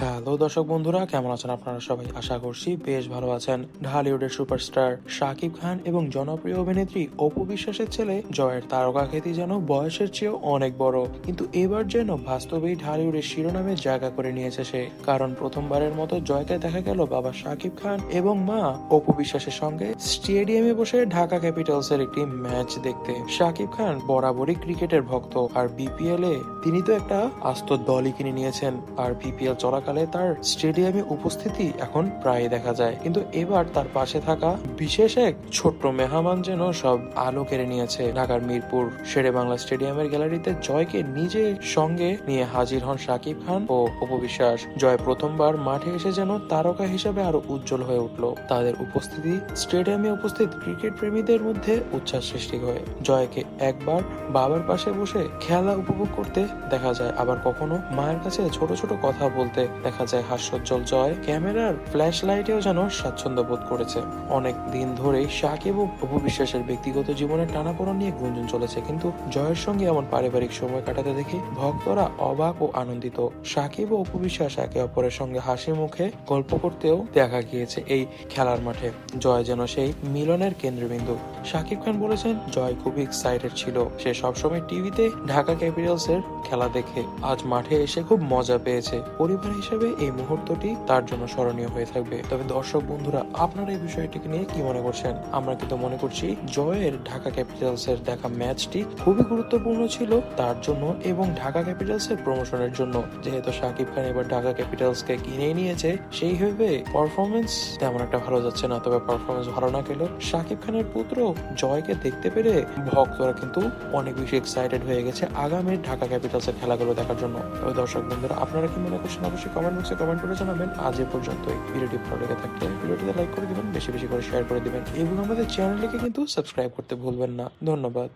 Hello দর্শক বন্ধুরা, কেমন আছেন আপনারা সবাই? আশা করছি বেশ ভালো আছেন। ঢালিউডের সুপারস্টার শাকিব খান এবং জনপ্রিয় অভিনেত্রী অপু বিশ্বাসের ছেলে জয়ের তারকা খ্যাতি যেন বয়সের চেয়েও অনেক বড়। কিন্তু এবার যেন বাস্তবেই ঢালিউডের শিরোনামে জায়গা করে নিয়েছে সে। কারণ প্রথমবারের মতো জয়কে দেখা গেল বাবা শাকিব খান এবং মা অপু বিশ্বাসের সঙ্গে স্টেডিয়ামে বসে ঢাকা ক্যাপিটালস এর একটি ম্যাচ দেখতে। শাকিব খান বরাবরই ক্রিকেটের ভক্ত। আর বিপিএল এ তিনি তো একটা আস্ত দলই কিনে নিয়েছেন। আর বিপিএল চলাকালে তার স্টেডিয়ামে উপস্থিতি এখন প্রায় দেখা যায়। কিন্তু এবার তার পাশে থাকা বিশেষ এক ছোট্ট মেহমান যেন সব আলো কেড়ে নিয়েছে ঢাকার মিরপুর। শেরে বাংলা স্টেডিয়ামের গ্যালারিতে জয়কে নিজে সঙ্গে নিয়ে হাজির হন শাকিব খান ও অপবিশ্বাস জয় প্রথমবার মাঠে এসে যেন তারকা হিসেবে আরও উজ্জ্বল হয়ে উঠল। তাদের উপস্থিতি স্টেডিয়ামে উপস্থিত ক্রিকেট প্রেমীদের মধ্যে উচ্ছ্বাস সৃষ্টি হয় জয়কে একবার বাবার পাশে বসে খেলা উপভোগ করতে দেখা যায়। আবার কখনো মায়ের কাছে ছোট ছোট কথা বলতে দেখা যায় হাস্যোজ্জ্বল জয়। ক্যামেরার ফ্ল্যাশ লাইটেও যেন স্বাচ্ছন্দ্য বোধ করেছে। অনেক দিন ধরেই সাকিব ও অপু বিশ্বাসের ব্যক্তিগত জীবনের টানাপোড়েন নিয়ে গুঞ্জন চলেছে, কিন্তু জয়ের সঙ্গে এমন পারিবারিক সময় কাটাতে দেখে ভক্তরা অবাক ও আনন্দিত। সাকিব ও অপু বিশ্বাস একে অপরের সঙ্গে হাসি মুখে গল্প করতেও দেখা গিয়েছে এই খেলার মাঠে। জয় যেন সেই মিলনের কেন্দ্রবিন্দু। সাকিব খান বলেছেন, জয় খুবই এক্সাইটেড ছিল। সে সবসময় টিভিতে ঢাকা ক্যাপিটালস এর খেলা দেখে। আজ মাঠে এসে খুব মজা পেয়েছে। পরিবার হিসেবে এই মুহূর্তটি তার জন্য স্মরণীয় হয়ে থাকবে। তবে দর্শক বন্ধুরা, আপনারা এই বিষয়টিকে নিয়ে কি মনে করছেন? আমরা কিন্তু মনে করছি, জয়ের ঢাকা ক্যাপিটালস এর দেখা ম্যাচটি খুবই গুরুত্বপূর্ণ ছিল তার জন্য এবং ঢাকা ক্যাপিটালস এর প্রমোশনের জন্য। যেহেতু সাকিব খান এবার ঢাকা ক্যাপিটালস কে কিনে নিয়েছে, সেই ভেবে পারফরমেন্স তেমন একটা ভালো যাচ্ছে না। তবে পারফরমেন্স ভালো না গেলেও সাকিব খানের পুত্র জয়কে দেখতে পেরে ভক্তরা কিন্তু অনেক বেশি এক্সাইটেড হয়ে গেছে আগামী ঢাকা ক্যাপিটালস এর খেলাগুলো দেখার জন্য। তবে দর্শক বন্ধুরা, আপনারা কি মনে করছেন? অবশ্যই কমেন্ট বক্সে কমেন্ট করে জানাবেন। আজ এ পর্যন্ত ভিডিওটি ভালো লেগে থাকলে ভিডিওটিতে লাইক করে দিবেন, বেশি বেশি করে শেয়ার করে দিবেন এবং আমাদের চ্যানেলটিকে কিন্তু সাবস্ক্রাইব করতে ভুলবেন না। ধন্যবাদ।